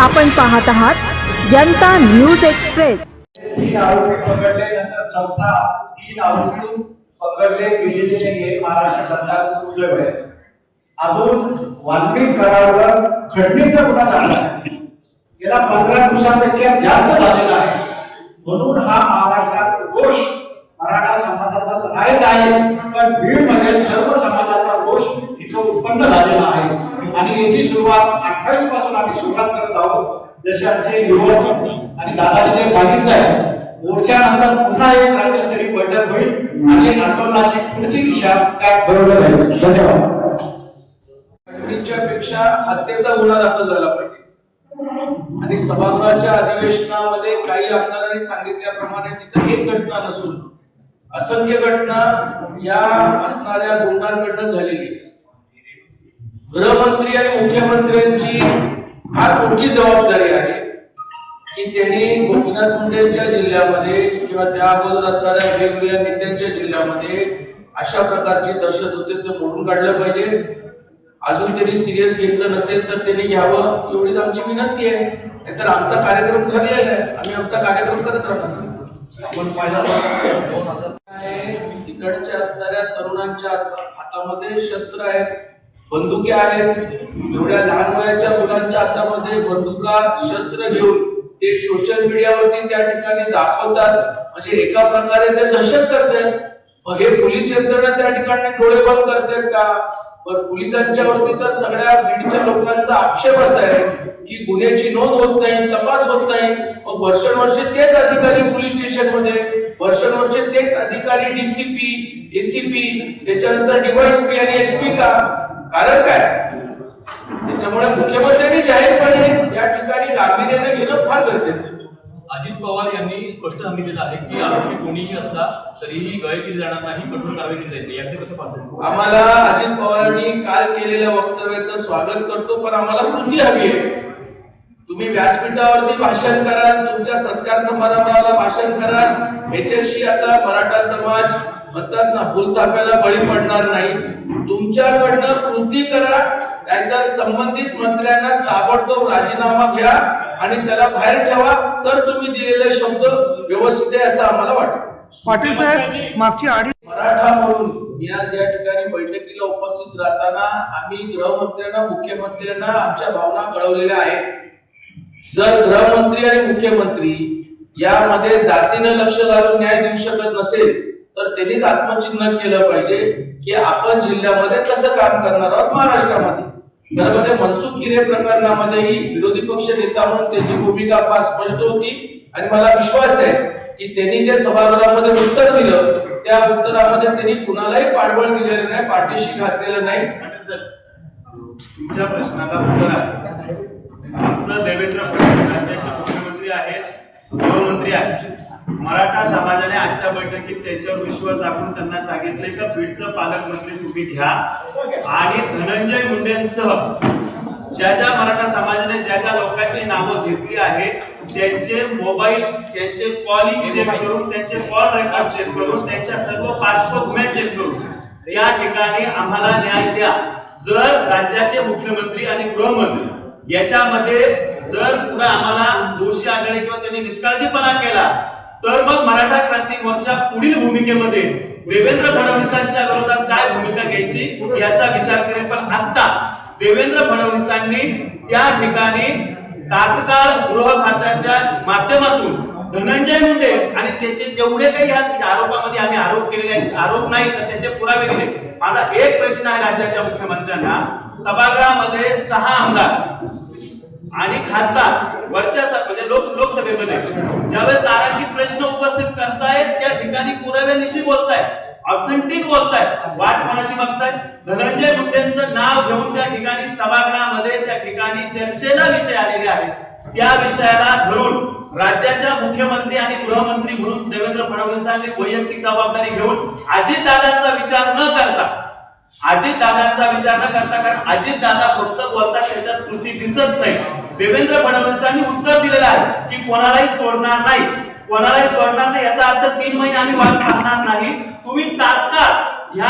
आपण पाहत आहात जनता न्यूज एक्सप्रेस. तीन आरोपी पकडले नंतर चौथा तीन आरोपी पकडले गेलेले नाहीये महाराष्ट्र सरकारचं उद्योग आहे अजून वाल्मिक करारावर खंडणीचा गुन्हा झाला आहे? गेल्या पंधरा दिवसांपेक्षा जास्त झालेला आहे. म्हणून हा महाराष्ट्रात दोष मराठा समाजाचा तर आहे. पण बीडमध्ये सर्व समाजाचा रोष तिथं उत्पन्न झालेला आहे आणि याची सुरुवात अठ्ठावीसपासून आम्ही सुरुवात करत आहोत. जसे आमचे युवक आणि दादाने जे सांगितलंय मोर्चा नंतर पुन्हा एक राज्यस्तरीय बैठक होईल आणि आंदोलनाची पुढची दिशा काय ठरवलं जाईल. धन्यवाद. पेक्षा हत्येचा गुन्हा दाखल झाला पाहिजे. आणि सभागृहाच्या अधिवेशनामध्ये काही आमदारांनी सांगितल्याप्रमाणे तिथं एक घटना नसून असंख्य घटना या असणाऱ्या गुन्ह्यांकडनं झालेली आहे. गृहमंत्री आणि मुख्यमंत्र्यांची फार मोठी जबाबदारी आहे की त्यांनी गोपीनाथ मुंडेंच्या जिल्ह्यामध्ये किंवा त्या अगोदर असणाऱ्या वेगवेगळ्या नेत्यांच्या जिल्ह्यामध्ये अशा प्रकारची दहशत होते ते मोडून काढलं पाहिजे. अजून त्यांनी सिरियस घेतलं नसेल तर त्यांनी घ्यावं एवढीच आमची विनंती आहे. नाहीतर आमचा कार्यक्रम ठरलेला आहे. आम्ही आमचा कार्यक्रम करत राहणार आहे, तिकडच्या असणाऱ्या तरुणांच्या हात- हातामध्ये शस्त्र आहेत. बंदुके आहेत. एवढ्या लहान वयाच्या मुलांच्या हातामध्ये बंदुका शस्त्र घेऊन ते सोशल मीडियावरती त्या ठिकाणी दाखवतात. म्हणजे एका प्रकारे ते दहशत करतात. मग हे पोलीस यंत्रणा त्या ठिकाणी डोळे बंद करतात का? पण पोलिसांच्या वरती तर सगळ्या बीडच्या लोकांचा आक्षेप असा आहे की गुन्ह्याची नोंद होत नाही तपास होत नाही. मग वर्षानुवर्ष तेच अधिकारी पोलीस स्टेशनमध्ये वर्षानुवर्ष तेच अधिकारी डीसीपी एसीपी त्याच्यानंतर डीवायसपी आणि एसपी का? कारण काय? त्याच्यामुळे मुख्यमंत्र्यांनी जाहीरपणे या ठिकाणी गांभीर्याने घेणं फार गरजेचं आहे. अजित पवार यांनी स्पष्ट हमी दिला आहे की आरोपी कोणीही असला तरीही गय केली जाणार नाही कठोर कारवाई केली जाईल. याचे कसं पाहतो आम्हाला अजित पवारांनी काल केलेल्या वक्तव्याचं स्वागत करतो पण आम्हाला कृती हवी आहे. तुम्ही व्यासपीठावरती भाषण करा तुमच्या सत्कार समारंभाला भाषण करा याच्याशी आता मराठा समाज म्हणतात ना भूलथाप्याला बळी पडणार नाही. तुमच्याकडनं कृती करा नाहीतर संबंधित मंत्र्यांना ताबडतोब राजीनामा घ्या आणि त्याला बाहेर ठेवा. तर तुम्ही दिलेले शब्द व्यवस्थित आहे असं आम्हाला वाटतं. पाटील साहेब मागची अडीच मराठा म्हणून मी आज या ठिकाणी बैठकीला उपस्थित राहताना आम्ही गृहमंत्र्यांना मुख्यमंत्र्यांना आमच्या भावना कळवलेल्या आहेत. जर गृहमंत्री आणि मुख्यमंत्री यामध्ये जातीनं लक्ष घालून न्याय देऊ शकत नसेल तर त्यांनीच आत्मचिन्ह केलं पाहिजे की आपण जिल्ह्यामध्ये कसं काम करणार आहोत महाराष्ट्रामध्ये. त्यामध्ये मनसुख हिरे प्रकरणामध्येही विरोधी पक्ष नेता म्हणून त्यांची भूमिका फार स्पष्ट होती. आणि मला विश्वास आहे की त्यांनी जे सभागृहामध्ये उत्तर दिलं त्या उत्तरामध्ये त्यांनी कुणालाही पाठबळ दिलेलं नाही पाठीशी घातलेलं नाही. तुमच्या प्रश्नाला उत्तर आहे. आमचं देवेंद्र फडणवीस राज्याचे मुख्यमंत्री आहेत गृहमंत्री आहेत. मराठा समाजाने आजच्या बैठकीत त्यांच्यावर विश्वास दाखवून त्यांना सांगितले का बीडचं पालकमंत्री तुम्ही घ्या. आणि धनंजय मुंडेंसह ज्या ज्या मराठा समाजाने ज्या ज्या लोकांची नावं घेतली आहेत त्यांचे मोबाईल त्यांचे कॉलिंग चेक करून त्यांचे कॉल रेकॉर्ड चेक करून त्यांच्या सर्व पार्श्वभूम्या चेक करून या ठिकाणी आम्हाला न्याय द्या. जर राज्याचे मुख्यमंत्री आणि गृहमंत्री याच्यामध्ये जर पुढे आम्हाला दोषी आढळले किंवा त्यांनी निष्काळजीपणा केला तर मग मराठा क्रांती मोर्चा पुढील भूमिकेमध्ये देवेंद्र फडणवीसांच्या विरोधात काय भूमिका घ्यायची याचा विचार करेल पण आता देवेंद्र फडणवीसांनी त्या ठिकाणी तात्काळ गृह खात्याच्या माध्यमातून धनंजय मुंडे आणि त्याचे जेवढे काही आरोपामध्ये आम्ही आरोप केलेले आहेत आरोप नाही तर त्याचे पुरावे दिले. माझा एक प्रश्न आहे राज्याच्या मुख्यमंत्र्यांना. सभागृहामध्ये सहा आमदार आणि खासदार वरच्या स- म्हणजे लोक लोकसभेमध्ये ज्यावेळेस तारांकित प्रश्न उपस्थित करतायत त्या ठिकाणी पुराव्यानिशी बोलतायत ऑथेंटिक बोलतायत. वाट कोणाची बघतायत? धनंजय मुंडेंचं नाव घेऊन त्या ठिकाणी सभागृहामध्ये त्या ठिकाणी चर्चेला विषय आलेले आहेत. त्या विषयाला धरून राज्याच्या मुख्यमंत्री आणि गृहमंत्री म्हणून देवेंद्र फडणवीसांनी वैयक्तिक जबाबदारी घेऊन अजितदादांचा विचार न करता अजित दादांचा विचार न करता कारण अजित दादा फक्त बोलतात त्याच्यात कृती दिसत नाही. देवेंद्र फडणवीसांनी उत्तर दिलेलं आहे की कोणालाही सोडणार नाही. कोणालाही सोडणार नाही याचा अर्थ तीन महिने आम्ही वाट पाहणार नाही. तुम्ही तात्काळ ह्या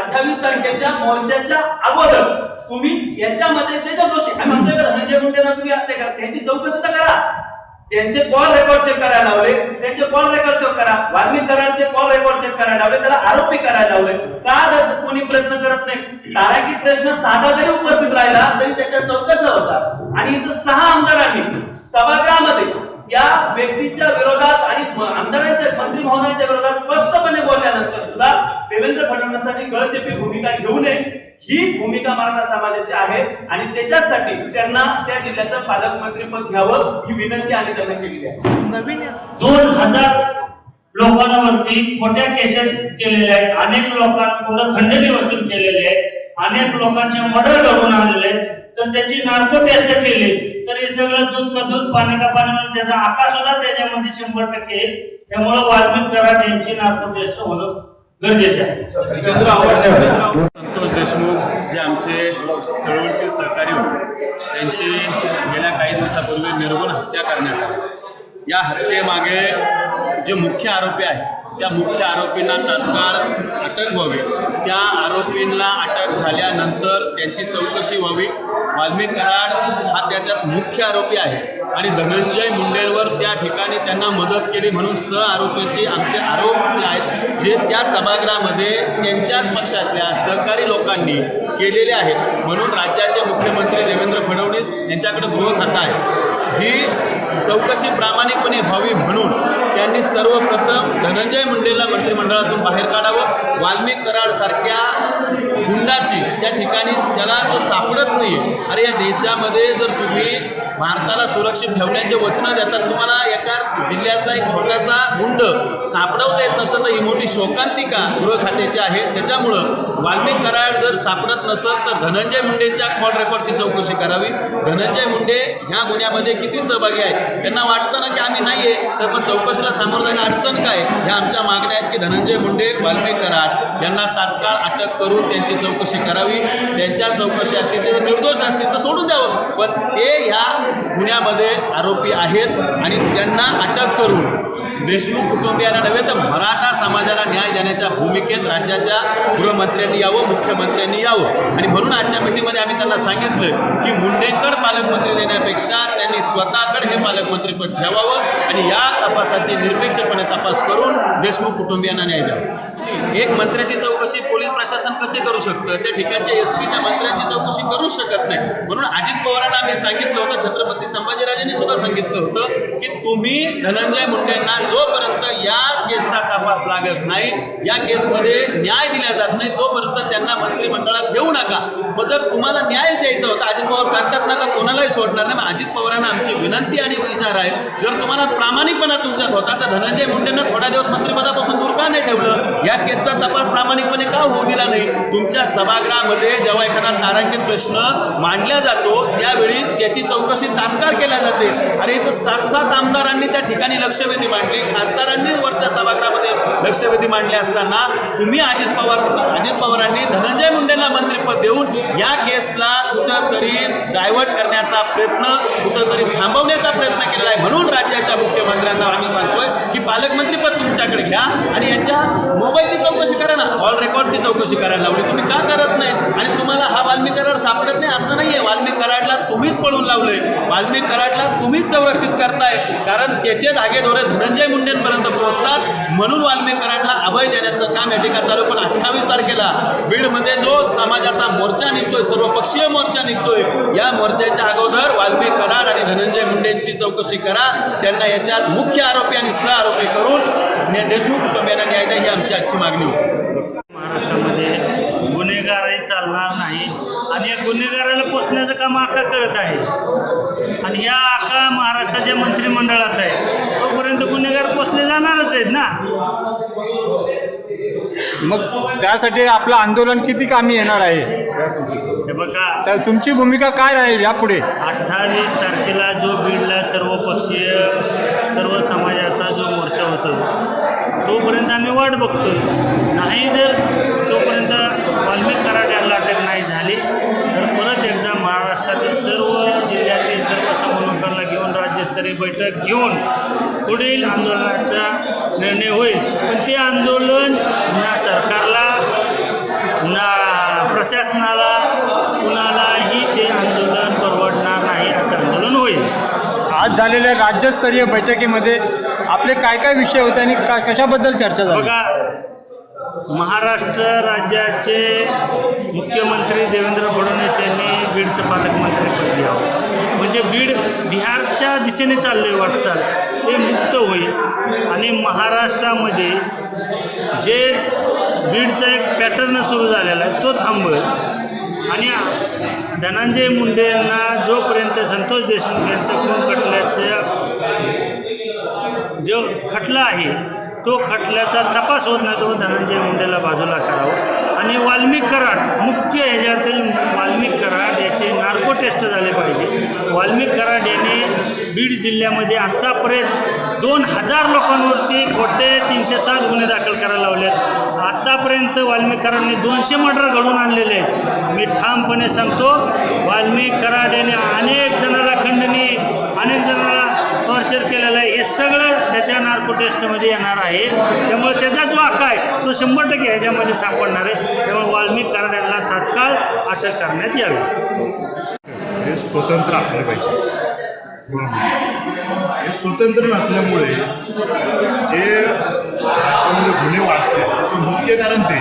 अठ्ठावीस तारखेच्या मोर्चाच्या अगोदर तुम्ही याच्यामध्ये जे जे दोषी आम्ही म्हणतोय का धनंजय मुंडेला तुम्ही हत्या करा. त्यांची चौकशी तर करा. त्यांचे कॉल रेकॉर्ड चेक करायला लावले. त्यांचे कॉल रेकॉर्ड चेक करा. वाल्मिक कराडचे कॉल रेकॉर्ड चेक करायला लावले. त्याला आरोपी करायला लावले का जर कोणी प्रयत्न करत नाही तारांकित प्रश्न साधा जरी उपस्थित राहिला तरी त्याच्या चौकशा होतात आणि इथं सहा आमदारांनी सभागृहामध्ये या व्यक्तीच्या विरोधात आणि आमदारांच्या मंत्री भवनाच्या विरोधात स्पष्टपणे बोलल्यानंतर सुद्धा देवेंद्र फडणवीसांनी गळचेपी भूमिका घेऊ नये. ही भूमिका मराठा समाजाची आहे आणि त्याच्यासाठी त्यांना त्या जिल्ह्याचं पालकमंत्रीपद घ्यावं ही विनंती आम्ही त्यांना केलेली आहे. नवीन दोन हजार लोकांवरती खोट्या केसेस केलेल्या आहेत. अनेक लोकांकडून खंडणी वसूल केलेले आहे. अनेक लोकांचे मर्डर घडून आहेत. तर त्याची नार्को टेस्ट केली. तर हे सगळं दूध का दूध पाणी का पाणी म्हणून त्याचा आकार सुद्धा त्याच्यामध्ये शंभर टक्के आहे. त्यामुळे वाल्मिक कराड यांची नार्को टेस्ट होणं गरजेचे आहे. संतोष देशमुख जे आमचे चळवळीतील सहकारी होते त्यांची गेल्या काही दिवसापूर्वी निर्गुण हत्या करण्यात आली. या हत्येमागे जे मुख्य आरोपी आहेत त्या मुख्य आरोपींना तात्काळ अटक व्हावी. त्या आरोपींना अटक झाल्यानंतर त्यांची चौकशी व्हावी. वाल्मिक कराड हा त्याच्यात मुख्य आरोपी आहे. आणि धनंजय मुंडेवर त्या ठिकाणी त्यांना मदत केली म्हणून सह आरोपीचे आमचे आरोप जे आहेत जे त्या सभागृहामध्ये त्यांच्याच पक्षातल्या सहकारी लोकांनी केलेले आहेत. म्हणून राज्याचे मुख्यमंत्री देवेंद्र फडणवीस यांच्याकडे गृह खाता आहे. ही चौकशी प्रामाणिकपणे व्हावी म्हणून त्यांनी सर्वप्रथम धनंजय मुंडेला मंत्रिमंडळातून बाहेर काढावं. वाल्मिक कराडसारख्या गुंडाची त्या ठिकाणी त्याला तो सापडत नाही अरे या देशामध्ये जर तुम्ही भारताला सुरक्षित ठेवण्याचे वचनं देतात. तुम्हाला एका जिल्ह्यातला एक छोटासा गुंड सापडवता येत नसेल तर ही मोठी शोकांतिका गृह खात्याची आहे. त्याच्यामुळं वाल्मिक कराड जर सापडत नसेल तर धनंजय मुंडेंच्या कॉल रेकॉर्डची चौकशी करावी. धनंजय मुंडे ह्या गुन्ह्यामध्ये किती सहभागी आहेत? त्यांना वाटतं ना की आम्ही नाही आहे तर मग चौकशीला सामोरं जायला अडचण काय? ह्या आमच्या मागण्या आहेत की धनंजय मुंडे वाल्मिक कराड यांना तात्काळ अटक करून त्यांची चौकशी करावी. त्यांच्या चौकशी असतील ते निर्दोष असतील तर सोडून द्यावं. पण ते ह्या गुन्ह्यामध्ये आरोपी आहेत आणि त्यांना अटक करून देशमुख कुटुंबियांना नव्हे तर मराठा समाजाला न्याय देण्याच्या भूमिकेत राज्याच्या गृहमंत्र्यांनी यावं मुख्यमंत्र्यांनी यावं. आणि म्हणून आजच्या मिटिंगमध्ये आम्ही त्यांना सांगितलं की मुंडेंकड पालकमंत्री देण्यापेक्षा त्यांनी स्वतःकडे हे पालकमंत्रीपद ठेवावं आणि या तपासाची निरपेक्षपणे तपास करून देशमुख कुटुंबियांना न्याय द्यावा. एक मंत्र्याची चौकशी पोलीस प्रशासन कसे करू शकतं? त्या ठिकाणच्या एस पी त्या मंत्र्यांची चौकशी करू शकत नाही. म्हणून अजित पवारांना आम्ही सांगितलं होतं छत्रपती संभाजीराजांनी सुद्धा सांगितलं होतं की तुम्ही धनंजय मुंडेंना जोपर्यंत या केसचा तपास लागत नाही या केसमध्ये न्याय दिला जात नाही तोपर्यंत त्यांना मंत्रिमंडळात घेऊ नका. मग जर तुम्हाला न्याय द्यायचा होता अजित पवार सांगतात ना का कोणालाही सोडणार नाही. मग अजित पवारांना आमची विनंती आणि विचार आहे जर तुम्हाला प्रामाणिकपणा तुमच्यात होता तर धनंजय मुंडेंना थोड्या दिवस मंत्रिपदापासून दूर का नाही ठेवलं? या केसचा तपास प्रामाणिकपणे का होऊ दिला नाही? तुमच्या सभागृहामध्ये जेव्हा एखादा तारांकित प्रश्न मांडला जातो त्यावेळी त्याची चौकशी तात्काळ केल्या जाते. अरे इथं सात सात आमदारांनी त्या ठिकाणी लक्षवेधी मांडली. खासदारांनी वरच्या सभागृहामध्ये लक्षवेधी मांडले असताना तुम्ही अजित पवार अजित पवारांनी धनंजय मुंडेंना मंत्रिपद देऊन या केसला कुठंतरी डायव्हर्ट करण्याचा प्रयत्न कुठंतरी थांबवण्याचा प्रयत्न केला आहे म्हणून राज्याच्या मुख्यमंत्र्यांना आम्ही सांगतोय की पालकमंत्रीपद तुमच्याकडे घ्या आणि यांच्या मोबाईलची चौकशी करा ना. ऑल रेकॉर्डची चौकशी करायला लावली. तुम्ही का करत नाही? आणि तुम्हाला हा वाल्मी कराड सापडत नाही असं नाहीये. वाल्मी कराडला तुम्हीच पळून लावलंय. वाल्मी कराडला तुम्हीच संरक्षित करताय. कारण त्याचे धागेदोरे धनंजय मुंडेंपर्यंत पोहोचतात. म्हणून वाल्मी कराडला अभय देण्याचं काम या ठिकाणी चालू. पण अठ्ठावीस तारखेला बीडमध्ये जो समाजाचा मोर्चा निघतोय सर्वपक्षीय मोर्चा निघतोय. या मोर्चाच्या अगोदर वाल्मिक कराड आणि धनंजय मुंडेंची चौकशी करा. त्यांना याच्यात मुख्य आरोपी आणि सह आरोपी करून देशमुख कुटुंबियांना न्याय द्या ही आमची आजची मागणी होती. महाराष्ट्रामध्ये गुन्हेगारही चालणार नाही आणि या गुन्हेगाराला पोचण्याचं काम आका करत आहे. आणि ह्या आका महाराष्ट्राच्या मंत्रिमंडळात आहे तोपर्यंत गुन्हेगार पोचले जाणारच आहेत ना? मग त्यासाठी आपलं आंदोलन किती कामी येणार आहे? हे बघा. तर तुमची भूमिका काय राहील यापुढे? अठ्ठावीस तारखेला जो बीडला सर्वपक्षीय सर्व समाजाचा जो मोर्चा होतो तोपर्यंत आम्ही वाट बघतोय. नाही जर तोपर्यंत वाल्मिक कराड यांना अटक नाही झाली तर परत एकदा महाराष्ट्रातील सर्व जिल्ह्यातील सर्व समन्वयकांना घेऊन राज्यस्तरीय राज्यस्तरीय बैठक घेऊन पुढील आंदोलनाचा निर्णय होईल. पण ते आंदोलन ना आज झालेल्या राज्यस्तरीय बैठकीमध्ये आपले काय काय विषय होते आणि का कशाबद्दल चर्चा झाली? बघा महाराष्ट्र राज्याचे मुख्यमंत्री देवेंद्र फडणवीस यांनी बीडचं पालकमंत्रीपद घ्यावं म्हणजे बीड बिहारच्या दिशेने चालले वाटचाल. ते मुक्त होईल. आणि महाराष्ट्रामध्ये जे बीडचा एक पॅटर्न सुरू झालेला आहे तो थांबवेल. आणि धनंजय मुंडे यांना जोपर्यंत संतोष देशमुख यांचं खून खटल्याचं जो खटला आहे तो खटल्याचा तपास होत नाही तो धनंजय मुंडेला बाजूला करावं. आणि वाल्मिक कराड मुख्य ह्याच्यातील वाल्मिक कराड याचे नार्को टेस्ट झाले पाहिजे. वाल्मिक कराड यांनी बीड जिल्ह्यामध्ये आत्तापर्यंत दोन हजार लोकांवरती खोटे तीनशे सात गुन्हे दाखल करायला लावलेत आत्तापर्यंत वाल्मिक कराडने दोनशे मर्डर घडून आणलेले आहेत. मी ठामपणे सांगतो वाल्मिक कराड यांनी अनेक जणाला खंडणी अनेक जणाला टॉर्चर केलेलं आहे. हे सगळं त्याच्या नार्को टेस्टमध्ये येणार आहे. त्यामुळे त्याचा जो आका आहे तो शंभर टक्के ह्याच्यामध्ये सापडणार आहे. त्यामुळे वाल्मिक कराड यांना तात्काळ अटक करण्यात यावी. हे स्वतंत्र असले पाहिजे. हे स्वतंत्र नसल्यामुळे जे राज्यामध्ये गुन्हे वाढते ते मुख्य कारण ते.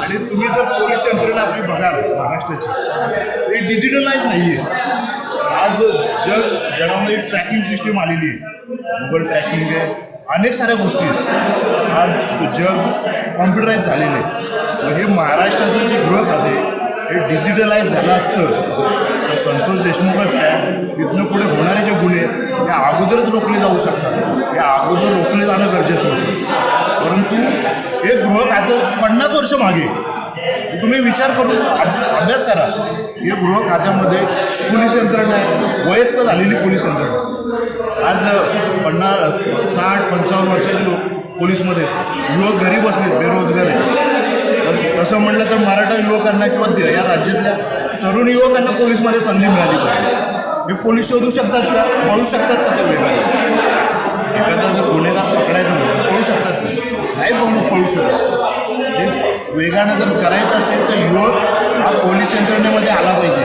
आणि तुम्ही जर पोलीस यंत्रणा आपली बघाल महाराष्ट्राची हे डिजिटलाइज नाही आहे आज जग जगामध्ये ट्रॅकिंग सिस्टीम आलेली आहे. गुगल ट्रॅकिंग आहे. अनेक साऱ्या गोष्टी आहेत. आज जग कॉम्प्युटराईज झालेलं आहे. मग हे महाराष्ट्राचं जे गृह खाते हे डिजिटलाइज झालं असतं. तर संतोष देशमुखच आहे. इथनं पुढे होणारे जे गुन्हे आहेत, हे अगोदरच रोखले जाऊ शकतात. हे अगोदर रोखले जाणं गरजेचं होतं. परंतु हे गृह खातं पन्नास वर्ष मागे. तुम्ही विचार करून अभ्यास करा. हे गृह खात्यामध्ये पोलीस यंत्रणा आहे. वयस्क झालेली पोलीस यंत्रणा आज पन्नास साठ पंचावन्न वर्षाचे लोक पोलीसमध्ये. युवक घरी बसले बेरोजगार आहे तसं म्हटलं तर मराठा युवकांना किंवा दे- या राज्यातल्या तरुण युवकांना पोलीसमध्ये संधी मिळाली पाहिजे. हे पोलीस शोधू शकतात का? पळू शकतात का ते वेगाने एखादा जर गुन्हेगार पकडायचा म्हणून पळू शकतात नाही पळू पळू शकत. ते वेगानं जर करायचं असेल तर युवक हा पोलीस यंत्रणेमध्ये आला पाहिजे.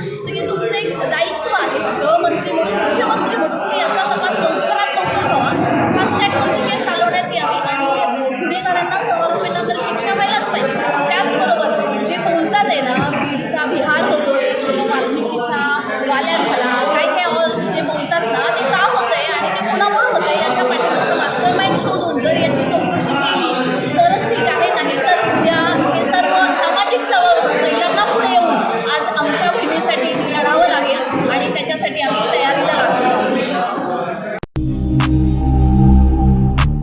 तर हे तुमचं एक दायित्व आहे गृहमंत्री म्हणून मुख्यमंत्री म्हणून की याचा